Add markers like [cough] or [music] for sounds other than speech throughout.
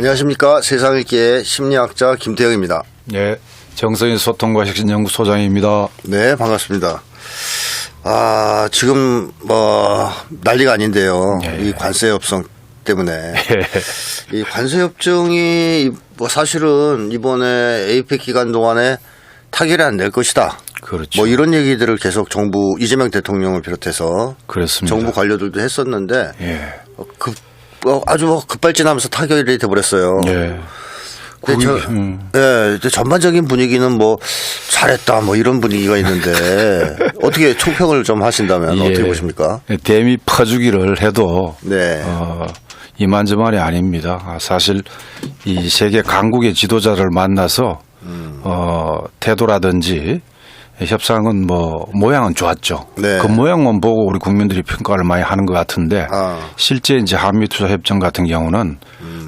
안녕하십니까 세상일기의 심리학자 김태형입니다. 네, 정성인 소통과 혁신연구 소장입니다. 네 반갑습니다. 아 지금 뭐 난리가 아닌데요. 예. 이 관세 협상 때문에 이 관세 협정이 뭐 사실은 이번에 에이펙 기간 동안에 타결이 안 될 것이다. 그렇죠. 뭐 이런 얘기들을 계속 정부 이재명 대통령을 비롯해서 그렇습니다. 정부 관료들도 했었는데 예, 어, 급 어, 아주 급발진하면서 타결이 돼버렸어요. 예. 근데 저, 음. 예, 전반적인 분위기는 뭐 잘했다 뭐 이런 분위기가 있는데 [laughs] 어떻게 총평을 좀 하신다면 예. 어떻게 보십니까? 대미 퍼주기를 해도 네. 어, 이만저만이 아닙니다. 아, 사실 이 세계 강국의 지도자를 만나서 음. 어, 태도라든지 협상은 뭐 모양은 좋았죠. 네. 그 모양만 보고 우리 국민들이 평가를 많이 하는 것 같은데 아. 실제 이제 한미 투자 협정 같은 경우는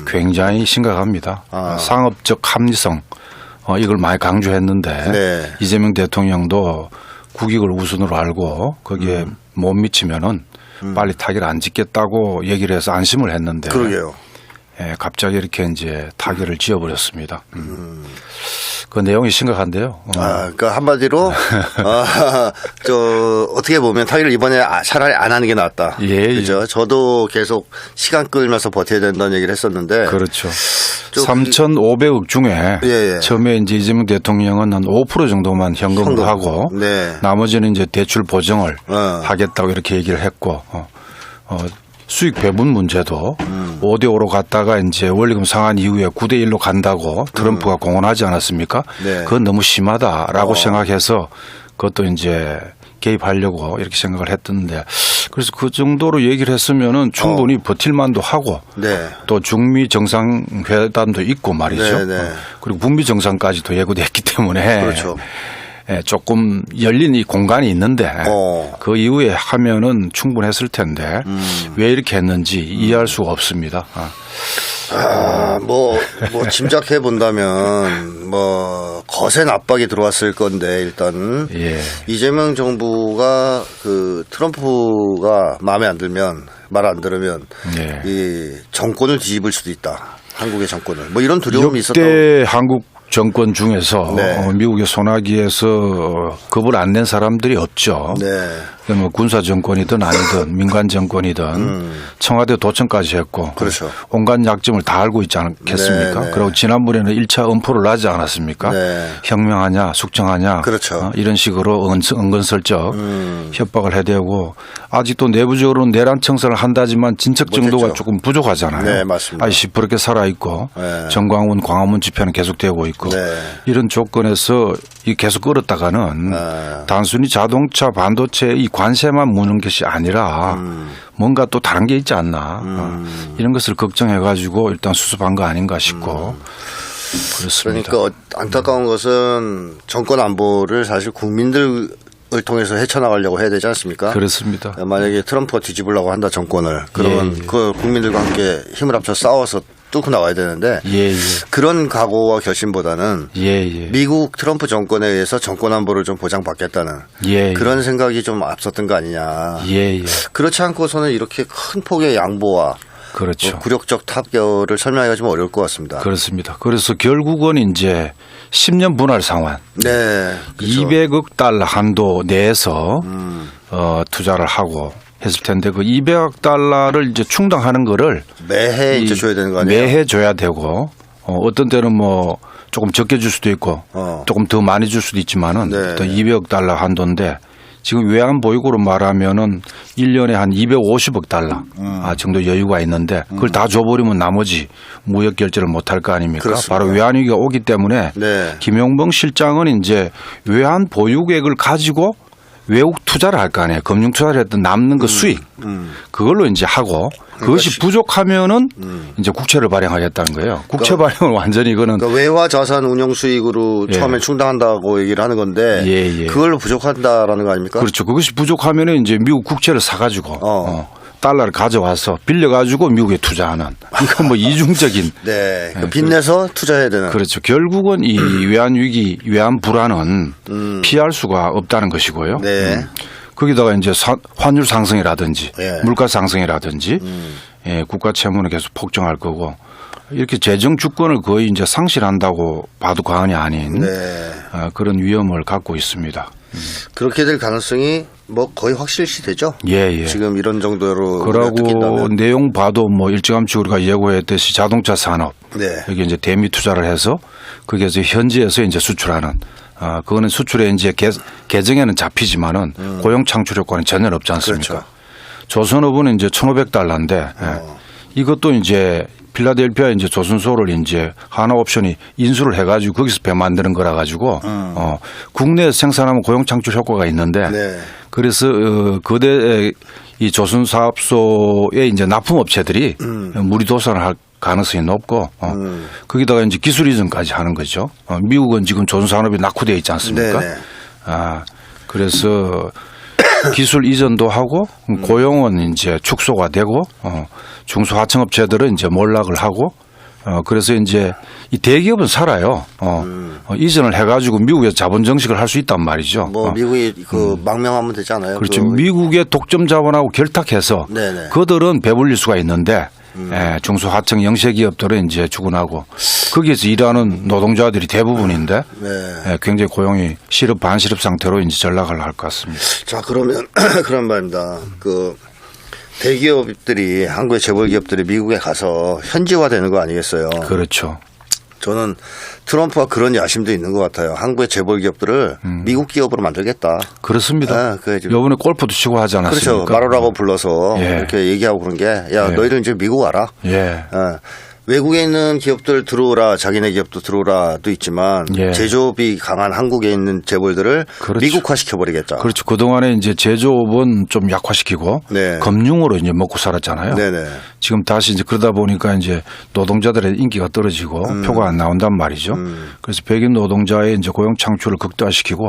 굉장히 심각합니다. 음. 아. 상업적 합리성 어, 이걸 많이 강조했는데 네. 이재명 대통령도 국익을 우선으로 알고 거기에 음. 못 미치면은 빨리 타결 안 짓겠다고 얘기를 해서 안심을 했는데 그러게요. 예, 갑자기 이렇게 이제 타결을 지어버렸습니다. 음. 그 내용이 심각한데요. 어, 아, 그러니까 한마디로 아, [laughs] 저 어떻게 보면 타결을 이번에 아, 차라리 안 하는 게 낫다. 예, 예. 그죠? 저도 계속 시간 끌면서 버텨야 된다는 얘기를 했었는데 그렇죠. 좀 3,500억 중에 예, 예. 처음에 이제 이재명 대통령은 한 5% 정도만 현금으로 현금. 하고 네. 나머지는 이제 대출 보증을 어. 하겠다고 이렇게 얘기를 했고 어, 어, 수익 배분 문제도 음. 5대 5로 갔다가 이제 원리금 상한 이후에 9대 1로 간다고 트럼프가 공언하지 않았습니까? 음. 네. 그건 너무 심하다라고 어. 생각해서 그것도 이제 개입하려고 이렇게 생각을 했던데 그래서 그 정도로 얘기를 했으면은 충분히 버틸만도 하고 어. 네. 또 중미 정상회담도 있고 말이죠. 네, 네. 어, 그리고 북미 정상까지도 예고됐기 때문에 그렇죠. 예, 조금 열린 이 공간이 있는데 어. 그 이후에 하면은 충분했을 텐데 음. 왜 이렇게 했는지 이해할 수가 없습니다. 아, 아, 뭐, 뭐, 짐작해 본다면, 뭐, 거센 압박이 들어왔을 건데, 일단. 예. 이재명 정부가 그 트럼프가 마음에 안 들면, 말 안 들으면, 예. 이 정권을 뒤집을 수도 있다. 한국의 정권을. 뭐 이런 두려움이 있었다고. 역대 한국 정권 중에서 네. 어, 미국의 소나기에서 겁을 안 낸 사람들이 없죠. 네. 그뭐 군사 정권이든 아니든 [laughs] 민간 정권이든 청와대 도청까지 했고 음. 그렇죠. 온갖 약점을 다 알고 있지 않겠습니까? 네, 네. 그리고 지난번에는 1차 음포를 하지 않았습니까? 네. 혁명하냐 숙청하냐 그렇죠. 어, 이런 식으로 은- 은근슬쩍 음. 협박을 해대고 아직도 내부적으로는 내란 청산을 한다지만 진척 정도가 못했죠. 조금 부족하잖아요. 네, 맞습니다. 아직 시퍼렇게 살아 있고 네. 정광훈 광화문 집회는 계속되고 있고 네. 이런 조건에서 이 계속 끌었다가는 아. 단순히 자동차 반도체 이 관세만 무는 것이 아니라 음. 뭔가 또 다른 게 있지 않나 어, 이런 것을 걱정해 가지고 일단 수습한 거 아닌가 싶고 그렇습니다. 그러니까 어- 안타까운 것은 정권 안보를 사실 국민들 을 통해서 헤쳐나가려고 해야 되지 않습니까? 그렇습니다. 만약에 트럼프가 뒤집으려고 한다 정권을 그러면 예, 예. 그 국민들과 함께 힘을 합쳐 싸워서 뚫고 나와야 되는데 예, 예. 그런 각오와 결심보다는 예, 예. 미국 트럼프 정권에 의해서 정권 안보를 좀 보장받겠다는 예, 예. 그런 생각이 좀 앞섰던 거 아니냐. 예, 예. 그렇지 않고서는 이렇게 큰 폭의 양보와 그렇죠. 뭐 굴욕적 타결을 설명하기가 좀 어려울 것 같습니다. 그렇습니다. 그래서 결국은 이제 10년 분할 상환 네. 그렇죠. 200억 달러 한도 내에서 음. 어, 투자를 하고 했을 텐데 그 200억 달러를 이제 충당하는 거를 매해 이제 이 줘야 되는 거 아니에요? 매해 줘야 되고 어, 어떤 때는 뭐 조금 적게 줄 수도 있고 어. 조금 더 많이 줄 수도 있지만은 네. 일단 200억 달러 한도인데 지금 외환 보유고로 말하면은 1년에 한 250억 달러 음. 아, 정도 여유가 있는데 그걸 다 줘버리면 나머지 무역 결제를 못할 거 아닙니까? 그렇습니다. 바로 외환 위기가 오기 때문에 네. 김용봉 실장은 이제 외환 보유액을 가지고 외국 투자를 할 거 아니에요. 금융 투자를 했던 남는 그 수익 음. 그걸로 이제 하고 그것이 시- 부족하면은 음. 이제 국채를 발행하겠다는 거예요. 국채 발행을 완전히 이거는 그러니까 외화 자산 운용 수익으로 예. 처음에 충당한다고 얘기를 하는 건데 예, 예. 그걸로 부족한다라는 거 아닙니까? 그렇죠. 그것이 부족하면은 이제 미국 국채를 사가지고 어. 어, 달러를 가져와서 빌려가지고 미국에 투자하는 이거 뭐 [laughs] 이중적인 네. 그 빚내서 투자해야 되는. 그렇죠. 결국은 이 외환 위기, 외환 불안은 피할 수가 없다는 것이고요. 음. 네. 거기다가 이제 사- 환율 상승이라든지 예. 음. 물가 상승이라든지 예, 국가 채무는 계속 폭증할 거고 이렇게 재정 주권을 거의 이제 상실한다고 봐도 과언이 아닌 네. 어, 그런 위험을 갖고 있습니다. 그렇게 될 가능성이 뭐 거의 확실시 되죠. 예, 예. 지금 이런 정도로 그러고. 내용 봐도 뭐 일찌감치 우리가 예고했듯이 자동차 산업 네. 여기 이제 대미 투자를 해서 거기에서 현지에서 이제 수출하는 아 그거는 수출에 이제 개, 개정에는 잡히지만은 고용 창출 효과는 전혀 없지 않습니까? 음. 그렇죠. 조선업은 이제 1,500달러인데 예. 어. 이것도 이제 필라델피아 이제 조선소를 이제 하나 옵션이 인수를 해가지고 거기서 배 만드는 거라 가지고 어 국내에서 생산하면 고용 창출 효과가 있는데 음. 네. 그래서 어, 거대 이 조선 사업소의 이제 납품 업체들이 무리 도산을 할 가능성이 높고 어, 음. 거기다가 이제 기술 이전까지 하는 거죠. 어, 미국은 지금 조선 산업이 낙후되어 있지 않습니까? 네네. 아 그래서 기술 이전도 하고 고용은 이제 축소가 되고 어, 중소하청업체들은 이제 몰락을 하고 어, 그래서 이제 이 대기업은 살아요. 어, 어, 이전을 해가지고 미국에서 자본 정식을 할 수 있단 말이죠. 뭐 어. 미국이 그 망명하면 되잖아요. 그렇죠. 그 미국의 독점 자본하고 결탁해서 네네. 음. 그들은 배불릴 수가 있는데 예, 중소하청 영세 기업들은 이제 주군하고 거기에서 일하는 노동자들이 대부분인데 네. 예, 굉장히 고용이 실업 반실업 상태로 이제 전락을 할 것 같습니다. 자 그러면 [clears throat] 그런 말입니다. 그 대기업들이 한국의 재벌 기업들이 미국에 가서 현지화되는 거 아니겠어요? 그렇죠. 저는 트럼프가 그런 야심도 있는 것 같아요. 한국의 재벌 기업들을 미국 기업으로 만들겠다. 그렇습니다. 지금. 요번에 골프도 치고 하지 않았습니까? 그렇죠. 마로라고 불러서 예. 이렇게 얘기하고 그런 게 야 예. 너희들 이제 미국 와라. 예. 어, 외국에 있는 기업들 들어오라, 자기네 기업도 들어오라도 있지만 예. 제조업이 강한 한국에 있는 재벌들을 그렇죠. 미국화 시켜 버리겠다. 그렇죠. 그동안에 이제 제조업은 좀 약화시키고 네. 금융으로 이제 먹고 살았잖아요. 네네. 지금 다시 이제 그러다 보니까 이제 노동자들의 인기가 떨어지고 음. 표가 안 나온단 말이죠. 그래서 백인 노동자의 이제 고용 창출을 극대화시키고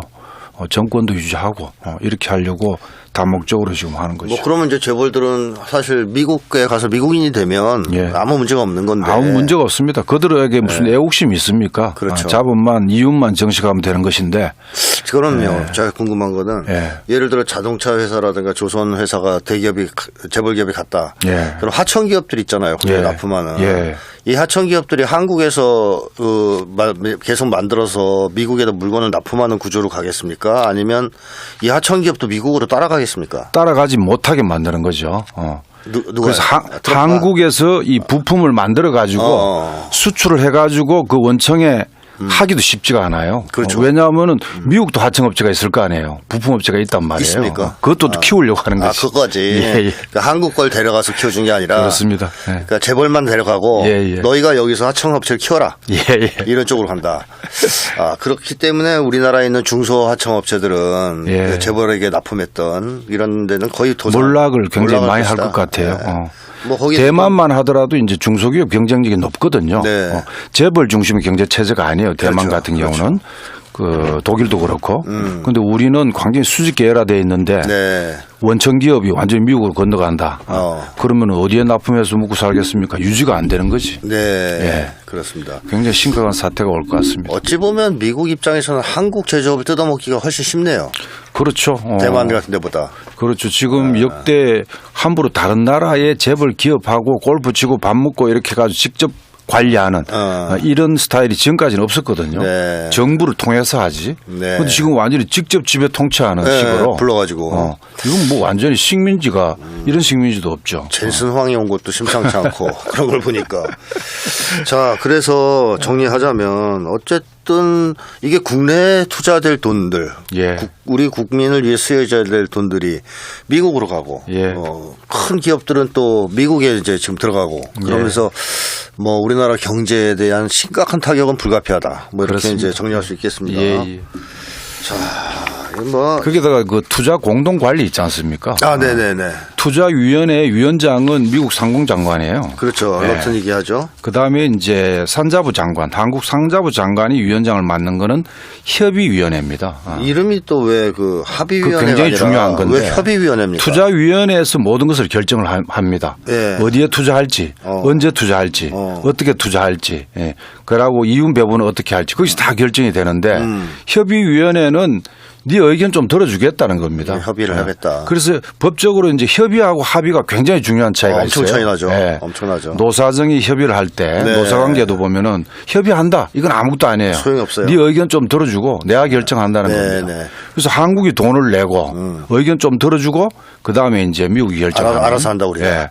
어, 정권도 유지하고 어, 이렇게 하려고 다목적으로 지금 하는 거죠. 뭐 그러면 이제 재벌들은 사실 미국에 가서 미국인이 되면 예. 아무 문제가 없는 건데. 아무 문제가 없습니다. 그들에게 무슨 애국심이 있습니까? 네. 그렇죠. 아, 자본만 이윤만 정식하면 되는 것인데 그럼요. 제가 궁금한 거는 예. 예를 들어 자동차 회사라든가 조선 회사가 대기업이 재벌 기업이 갔다. 예. 그럼 하청 기업들 있잖아요. 국내 예. 납품하는. 예. 이 하청 기업들이 한국에서 그 마- 계속 만들어서 미국에다 물건을 납품하는 구조로 가겠습니까? 아니면 이 하청 기업도 미국으로 따라가겠 습니까? 따라가지 못하게 만드는 거죠. 어. 누, 그래서 하- 트럼프가? 한국에서 이 부품을 만들어 가지고 어. 수출을 해 가지고 그 원청에 하기도 쉽지가 않아요. 그렇죠. 어, 왜냐하면은 미국도 하청업체가 있을 거 아니에요. 부품업체가 있단 말이에요. 있습니까? 어, 그것도 또 키우려고 하는 아, 거지. 그거지. 예, 예. 그러니까 한국 걸 데려가서 키워준 게 아니라. 그렇습니다. 예. 그러니까 재벌만 데려가고 예, 예. 너희가 여기서 하청업체를 키워라. 예, 예. 이런 쪽으로 간다. 아, 그렇기 때문에 우리나라에 있는 중소 하청업체들은 예. 그 재벌에게 납품했던 이런 데는 거의 도산. 몰락을 굉장히 많이 할. 것 같아요. 예. 어. 뭐 거기 대만만 하더라도 이제 중소기업 경쟁력이 높거든요. 네. 어, 재벌 중심의 경제 체제가 아니에요. 대만 그렇죠. 같은 경우는 그 독일도 그렇고. 그런데 우리는 굉장히 수직 계열화돼 있는데 음. 네. 원청 기업이 완전히 미국으로 건너간다. 어. 그러면 어디에 납품해서 먹고 살겠습니까? 유지가 안 되는 거지. 네. 예. 그렇습니다. 굉장히 심각한 사태가 올 것 같습니다. 어찌 보면 미국 입장에서는 한국 제조업을 뜯어먹기가 훨씬 쉽네요. 그렇죠. 어. 대만 같은 데보다. 그렇죠. 아. 지금 역대 함부로 다른 나라의 재벌 기업하고 골프 치고 밥 먹고 이렇게 해가지고 직접 관리하는 어. 어, 이런 스타일이 지금까지는 없었거든요. 네. 정부를 통해서 하지. 네. 근데 지금 완전히 직접 집에 통치하는 네, 식으로 불러가지고. 어, 이건 뭐 완전히 식민지가 이런 식민지도 없죠. 젠슨 황이 온 것도 심상치 않고 [laughs] 그런 걸 보니까 자 그래서 정리하자면 어쨌든 이게 국내에 투자될 돈들 예. 국- 우리 국민을 위해 쓰여져야 될 돈들이 미국으로 가고 예. 어, 큰 기업들은 또 미국에 이제 지금 들어가고 그러면서 뭐 우리나라 경제에 대한 심각한 타격은 불가피하다 뭐 이렇게 그렇습니다. 이제 정리할 수 있겠습니다. 예, 예. 이건 뭐 거기다가 그 투자 공동 관리 있지 않습니까? 아, 네 네 네. 투자 위원회 위원장은 미국 상공 장관이에요. 그렇죠. 네. 어떤 얘기하죠? 그 다음에 이제 산자부 장관, 한국 상자부 장관이 위원장을 맡는 거는 협의 위원회입니다. 아. 이름이 또 왜 그 합의 위원회가 그 굉장히 중요한 건데. 왜 협의 위원회입니까? 투자 위원회에서 모든 것을 결정을 하- 합니다. 예. 어디에 투자할지, 어. 언제 투자할지, 어. 어. 떻게 투자할지, 예. 그러고 이윤 배분은 어떻게 할지, 거기서 다 결정이 되는데 음. 협의 위원회는 네 의견 좀 들어주겠다는 겁니다. 네, 협의를 예. 하겠다. 그래서 법적으로 이제 협의하고 합의가 굉장히 중요한 차이가 어, 엄청 있어요. 차이 나죠. 예. 엄청나죠. 노사정이 협의를 할 때 네. 노사관계도 보면은 협의한다. 이건 아무것도 아니에요. 소용이 없어요. 네 의견 좀 들어주고 내가 결정한다는 네, 겁니다. 네. 음. 그래서 한국이 돈을 내고 의견 좀 들어주고 그 다음에 이제 미국이 결정하는. 알아- 알아서 한다, 우리가. 예.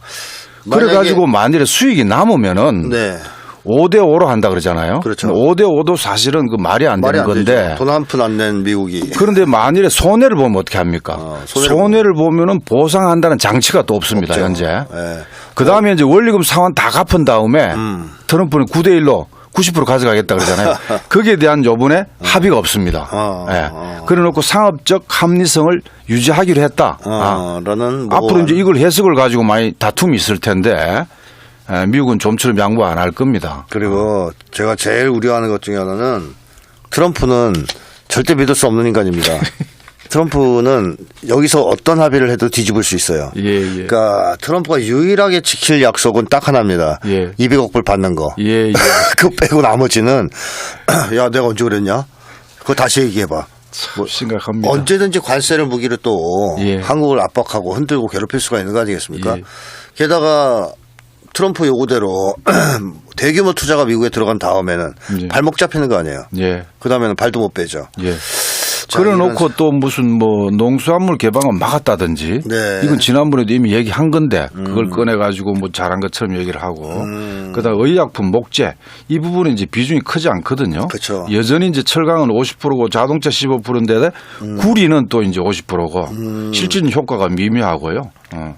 만약에- 그래가지고 만일에 수익이 남으면은 네. 5대 5로 한다 그러잖아요. 그렇죠. 5대 5도 사실은 그 말이 안 말이 되는 안 건데. 돈 한 푼 안 낸 미국이. 그런데 만일에 손해를 보면 어떻게 합니까? 어, 손해를 손해를, 보면은 보상한다는 장치가 또 없습니다, 없죠. 현재. 예. 그 다음에 이제 원리금 상환 다 갚은 다음에 음. 트럼프는 9대1로 90% 가져가겠다 그러잖아요. [laughs] 거기에 대한 요번에 합의가 없습니다. 어, 예. 어. 그래 놓고 상업적 합리성을 유지하기로 했다. 아. 어, 라는 뭐 앞으로 이제 이걸 해석을 가지고 많이 다툼이 있을 텐데 예, 미국은 좀처럼 양보 안 할 겁니다. 그리고 제가 제일 우려하는 것 중에 하나는 트럼프는 절대 믿을 수 없는 인간입니다. [laughs] 트럼프는 여기서 어떤 합의를 해도 뒤집을 수 있어요. 예, 예. 그러니까 트럼프가 유일하게 지킬 약속은 딱 하나입니다. 예. 200억 불 받는 거. 예, 예. [laughs] 그거 빼고 나머지는 [clears throat] 야 내가 언제 그랬냐? 그거 다시 얘기해봐. 뭐 심각합니다. 언제든지 관세를 무기로 또 예. 한국을 압박하고 흔들고 괴롭힐 수가 있는 거 아니겠습니까? 예. 게다가 트럼프 요구대로 [clears throat] 대규모 투자가 미국에 들어간 다음에는 예. 발목 잡히는 거 아니에요. 예. 그 다음에는 발도 못 빼죠. 예. 자, 그래 놓고 또 무슨 뭐 농수산물 개방을 막았다든지 네. 이건 지난번에도 이미 얘기한 건데 음. 그걸 꺼내 가지고 뭐 잘한 것처럼 얘기를 하고 그다음 의약품 목재 이 부분은 이제 비중이 크지 않거든요. 그쵸. 여전히 이제 철강은 50%고 자동차 15%인데 음. 구리는 또 이제 50%고 실질 효과가 미미하고요. 어.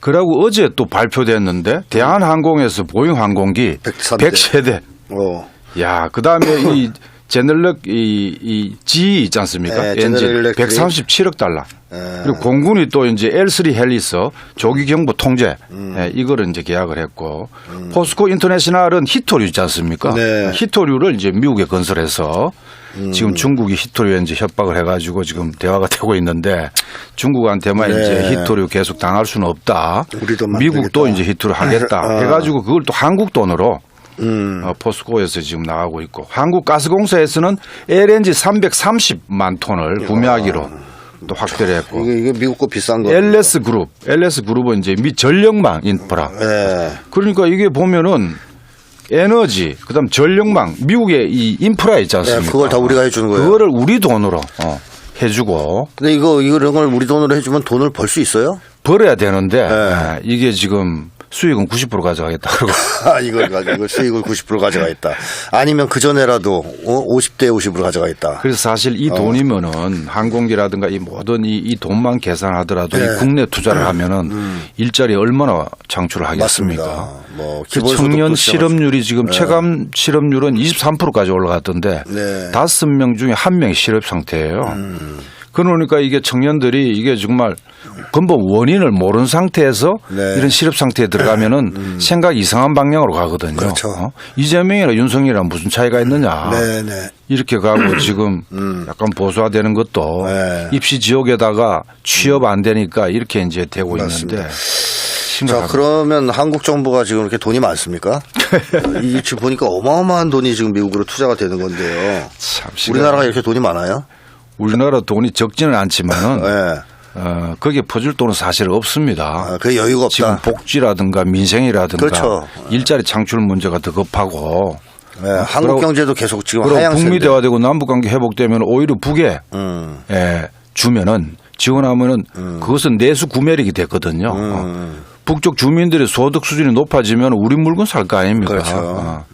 그러고 어제 또 발표됐는데 대한항공에서 보잉 항공기 103 100세대 어. 야, 그 다음에 이 제넬렉 이, 이 G 있지 않습니까? 네, 엔진 제너럴 일렉트릭. 137억 달러. 예. 그리고 공군이 또 이제 L3 헬리스 조기 경보 통제 음. 예, 이거를 이제 계약을 했고 포스코 인터내셔널은 히토류 있지 않습니까? 네. 히토류를 이제 미국에 건설해서 음. 지금 중국이 히토류에 이제 협박을 해가지고 지금 대화가 [laughs] 되고 있는데 중국한테만 네. 이제 히토류 계속 당할 수는 없다. 미국도. 이제 히토류 하겠다. [laughs] 아. 해가지고 그걸 또 한국 돈으로 음. 어, 포스코에서 지금 나가고 있고 한국 가스공사에서는 LNG 330만 톤을 구매하기로 또 확대를 했고 이게, 이게 미국 거 비싼 거. LS 그룹, LS 그룹은 이제 미 전력망 인프라. 예. 그러니까 이게 보면은 에너지, 그다음 전력망, 미국의 이 인프라 있지 않습니까? 네, 그걸 다 우리가 해주는 거예요. 그거를 우리 돈으로 어, 해주고 근데 이거 이런 걸 우리 돈으로 해주면 돈을 벌 수 있어요? 벌어야 되는데 네. 예, 이게 지금 수익은 90% 가져가겠다. 그러고 [laughs] 아, 이걸 가지고 수익을 90% 가져가겠다. 아니면 그 전에라도 어? 50대 50으로 가져가겠다. 그래서 사실 어. 이 돈이면은 항공기라든가 이 모든 이, 이 돈만 계산하더라도 네. 이 국내 투자를 하면은 일자리 얼마나 창출을 하겠습니까? 뭐 그 청년. 실업률이 지금 체감 실업률은 23%까지 올라갔던데 네. 다섯 명 중에 한 명이 실업 상태예요. 음. 그러니까 이게 청년들이 이게 정말 근본 원인을 모르는 상태에서 네. 음. 이런 실업 상태에 들어가면은 생각이 이상한 방향으로 가거든요. 그렇죠. 어? 이재명이나 윤석열이랑 무슨 차이가 있느냐. 네네. 이렇게 가고 지금 약간 보수화되는 것도 음. 네. 입시 지역에다가 취업 안 되니까 이렇게 이제 되고 맞습니다. 있는데 자, 심각합니다. 그러면 한국 정부가 지금 이렇게 돈이 많습니까? [laughs] 이 지금 보니까 어마어마한 돈이 지금 미국으로 투자가 되는 건데요. 우리나라가 이렇게 돈이 많아요? 우리나라 돈이 적지는 않지만은 네. [laughs] 어, 거기에 퍼줄 돈은 사실 없습니다. 아, 그 여유가 지금 없다. 복지라든가 민생이라든가 그렇죠. 일자리 창출 문제가 더 급하고 네, 한국 경제도 계속 지금 하향세인데. 북미 대화되고 남북 관계 회복되면 오히려 북에 음. 예, 주면은 지원하면은 그것은 내수 구매력이 됐거든요. 어. 북쪽 주민들의 소득 수준이 높아지면 우리 물건 살 거 아닙니까? 그렇죠. 어.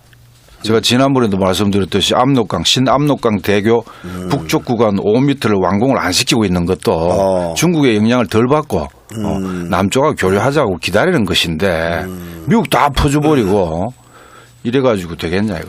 제가 지난번에도 말씀드렸듯이 압록강 신압록강 대교 북쪽 구간 5m를 완공을 안 시키고 있는 것도 어. 중국의 영향을 덜 받고 어, 남쪽하고 교류하자고 기다리는 것인데 미국 다 퍼줘버리고 이래가지고 되겠냐 이거.